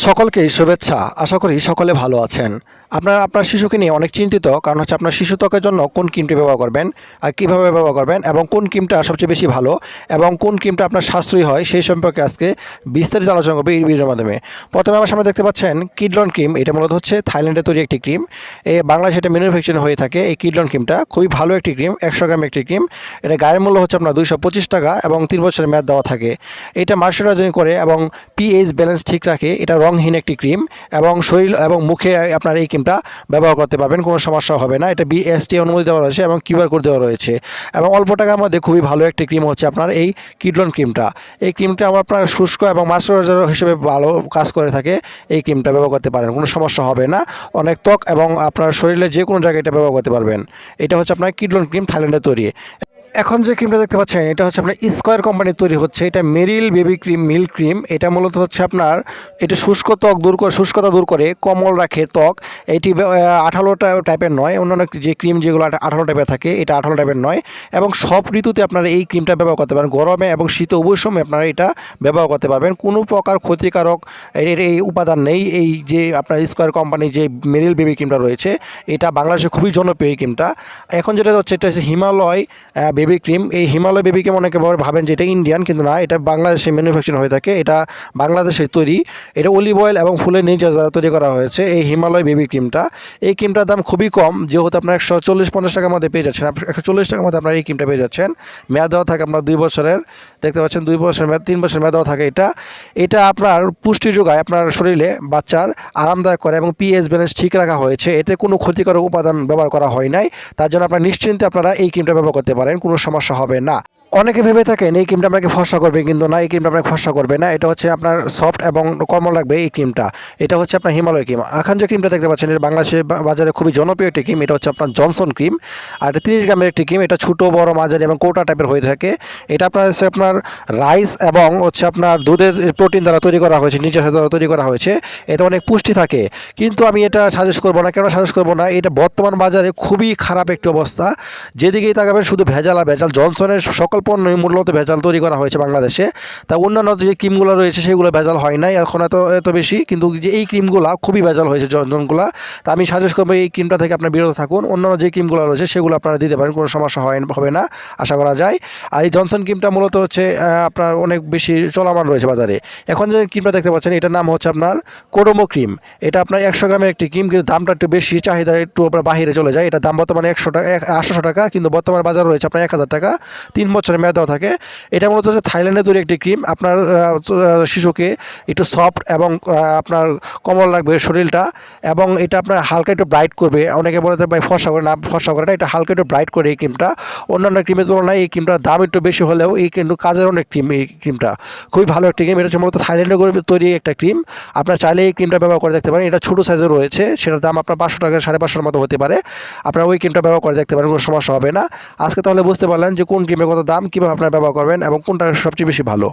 সকলকেই শুভেচ্ছা। আশা করি সকলে ভালো আছেন। আপনার আপনার শিশুকে নিয়ে অনেক চিন্তিত, কারণ হচ্ছে আপনার শিশু ত্বকের জন্য কোন ক্রিমটি ব্যবহার করবেন, আর কীভাবে ব্যবহার করবেন, এবং কোন ক্রিমটা সবচেয়ে বেশি ভালো, এবং কোন ক্রিমটা আপনার সাশ্রয়ী হয়, সেই সম্পর্কে আজকে বিস্তারিত আলোচনা করবে এই ভিডিওর মাধ্যমে। প্রথমে আমার সামনে দেখতে পাচ্ছেন কিডলন ক্রিম। এটা মূলত হচ্ছে থাইল্যান্ডে তৈরি একটি ক্রিম। এ বাংলাদেশে এটা ম্যানুফ্যাকচারিং হয়ে থাকে। এই কিডলন ক্রিমটা খুবই ভালো একটি ক্রিম, একশো গ্রাম একটি ক্রিম। এটা গায়ের মূল্য হচ্ছে আপনার দুইশো পঁচিশ টাকা এবং তিন বছরের মেয়াদ দেওয়া থাকে। এটা ময়শ্চারাইজিং করে এবং পিএইচ ব্যালেন্স ঠিক রাখে। এটা রংহীন একটি ক্রিম এবং শরীর এবং মুখে আপনার এই ক্রিমটা ব্যবহার করতে পারবেন, কোনো সমস্যা হবে না। এটা বিএসটি অনুমতি দেওয়া রয়েছে এবং কিউআর কোড দেওয়া রয়েছে। এবং অল্প টাকার মধ্যে খুবই ভালো একটি ক্রিম হচ্ছে আপনার এই কিডলন ক্রিমটা। এই ক্রিমটা আমার আপনার শুষ্ক এবং ময়শ্চারাইজার হিসেবে ভালো কাজ করে থাকে, এই ক্রিমটা ব্যবহার করতে পারেন, কোনো সমস্যা হবে না। অনেক ত্বক এবং আপনার শরীরে যে কোনো জায়গায় এটা ব্যবহার করতে পারবেন। এটা হচ্ছে আপনার কিডলন ক্রিম থাইল্যান্ডে তৈরি। এখন যে ক্রিমটা দেখতে পাচ্ছেন, এটা হচ্ছে আপনার স্কোয়ার কোম্পানির তৈরি হচ্ছে। এটা Meril baby cream milk cream এটা মূলত হচ্ছে আপনার, এটা শুষ্ক ত্বক দূর করে, শুষ্কতা দূর করে, কমল রাখে ত্বক। এটি আঠালো টাইপের নয়। অন্যান্য যে ক্রিম যেগুলো আঠালো টাইপের থাকে, এটা আঠালো টাইপের নয়। এবং সব ঋতুতে আপনারা এই ক্রিমটা ব্যবহার করতে পারেন। গরমে এবং শীতে উভয় সময় আপনারা এটা ব্যবহার করতে পারবেন। কোনো প্রকার ক্ষতিকারক এর এই উপাদান নেই। এই যে আপনার স্কোয়ার কোম্পানি যে মেরিল বেবি ক্রিমটা রয়েছে, এটা বাংলাদেশে খুবই জনপ্রিয় এই ক্রিমটা এখন যেটা হচ্ছে, এটা হচ্ছে হিমালয় বেবি ক্রিম। এই হিমালয় বেবি ক্রিম অনেকে ভাবেন যে এটা ইন্ডিয়ান কিন্তু না, এটা বাংলাদেশে ম্যানুফ্যাকচারিং হয়ে থাকে। এটা বাংলাদেশে তৈরি। এটা অলিভ অয়েল এবং ফুলের নির্যাস দ্বারা তৈরি করা হয়েছে, এই হিমালয় বেবি ক্রিমটা। এই ক্রিমটার দাম খুবই কম, যেহেতু আপনার একশো চল্লিশ পঞ্চাশ টাকার মধ্যে পেয়ে যাচ্ছেন। একশো চল্লিশ টাকার মধ্যে আপনার এই ক্রিমটা পেয়ে যাচ্ছেন। মেয়াদ দেওয়া থাকে আপনার দুই বছরের। দেখতে পাচ্ছেন, দুই বছর মেয়াদ, তিন বছর মেয়াদ দেওয়া থাকে এটা। এটা আপনার পুষ্টি যোগায় আপনার শরীরে বাচ্চার আরামদায়ক করে এবং পিএস ব্যালেন্স ঠিক রাখা হয়েছে। এতে কোনো ক্ষতিকারক উপাদান ব্যবহার করা হয় নাই। তার জন্য আপনার নিশ্চিন্তে আপনারা এই ক্রিমটা ব্যবহার করতে পারেন। সমস্যা হবে না। অনেকে ভেবে থাকেন এই ক্রিমটা আপনাকে ফর্সা করবে, কিন্তু না, এই ক্রিমটা আপনাকে ফর্সা করবে না। এটা হচ্ছে আপনার সফট এবং কমল লাগবে এই ক্রিমটা। এটা হচ্ছে আপনার হিমালয় ক্রিম। এখন যে ক্রিমটা দেখতে পাচ্ছেন, এটা বাংলাদেশে বাজারে খুবই জনপ্রিয় একটি ক্রিম। এটা হচ্ছে আপনার জনসন ক্রিম। আর এটা তিরিশ গ্রামের একটি ক্রিম। এটা ছোটো, বড়, মাঝারি এবং কোটা টাইপের হয়ে থাকে। এটা আপনার হচ্ছে আপনার রাইস এবং হচ্ছে আপনার দুধের প্রোটিন দ্বারা তৈরি করা হয়েছে নিজের দ্বারা তৈরি করা হয়েছে। এতে অনেক পুষ্টি থাকে। কিন্তু আমি এটা সাজেস্ট করব না। কেন সাজেস্ট করব না? এটা বর্তমান বাজারে খুবই খারাপ একটি অবস্থা। যেদিকেই তাকাবেন শুধু ভেজাল আর ভেজাল। জনসনের সকল পণ্যই মূলত ভেজাল তৈরি করা হয়েছে বাংলাদেশে। তা অন্যান্য যে ক্রিমগুলো রয়েছে, সেগুলো ভেজাল হয় নাই, এখন এত এত বেশি। কিন্তু যে এই ক্রিমগুলো খুবই ভেজাল হয়েছে জনসনগুলো তা আমি সাজেস্ট করব এই ক্রিমটা থেকে আপনার বিরত থাকুন। অন্যান্য যে ক্রিমগুলো রয়েছে, সেগুলো আপনারা দিতে পারেন, কোনো সমস্যা হয়, হবে না, আশা করা যায়। আর এই জনসন ক্রিমটা মূলত হচ্ছে আপনার অনেক বেশি চলমান রয়েছে বাজারে। এখন যে ক্রিমটা দেখতে পাচ্ছেন, এটার নাম হচ্ছে আপনার কোডোমো ক্রিম। এটা আপনার একশো গ্রামের একটি ক্রিম, কিন্তু দামটা একটু বেশি, চাহিদা একটু আপনার বাহিরে চলে যায়। এটা দাম বর্তমানে একশো টাকা আটশোশো টাকা, কিন্তু বর্তমানে বাজার রয়েছে আপনার এক হাজার টাকা। তিন বছরের মেয়াদ দেওয়া থাকে। এটা মূলত হচ্ছে থাইল্যান্ডে তৈরি একটি ক্রিম। আপনার শিশুকে একটু সফট এবং আপনার কমল লাগবে শরীরটা এবং এটা আপনার হালকা একটু ব্রাইট করবে। অনেকে বলে ভাই ফর্সা করে না, ফর্সা করে না, এটা হালকা একটু ব্রাইট করে এই ক্রিমটা। অন্যান্য ক্রিমের তুলনায় এই ক্রিমটার দাম একটু বেশি হলেও এই কিন্তু কাজের অনেক ক্রিম, এই ক্রিমটা। খুবই ভালো একটি ক্রিম। এটা হচ্ছে মূলত থাইল্যান্ডে তৈরি একটা ক্রিম। আপনার চাইলে এই ক্রিমটা ব্যবহার করে দেখতে পারেন। এটা ছোটো সাইজের রয়েছে। সেটার দাম আপনার পাঁচশো টাকা সাড়ে পাঁচশোর মতো হতে পারে। আপনারা ওই ক্রিমটা ব্যবহার করে দেখতে পারেন, কোনো সমস্যা হবে না। আজকে তাহলে বুঝতে পারলেন যে কোন ক্রিমের কত দাম কীভাবে আপনারা ব্যবহার করবেন এবং কোনটা সবচেয়ে বেশি ভালো?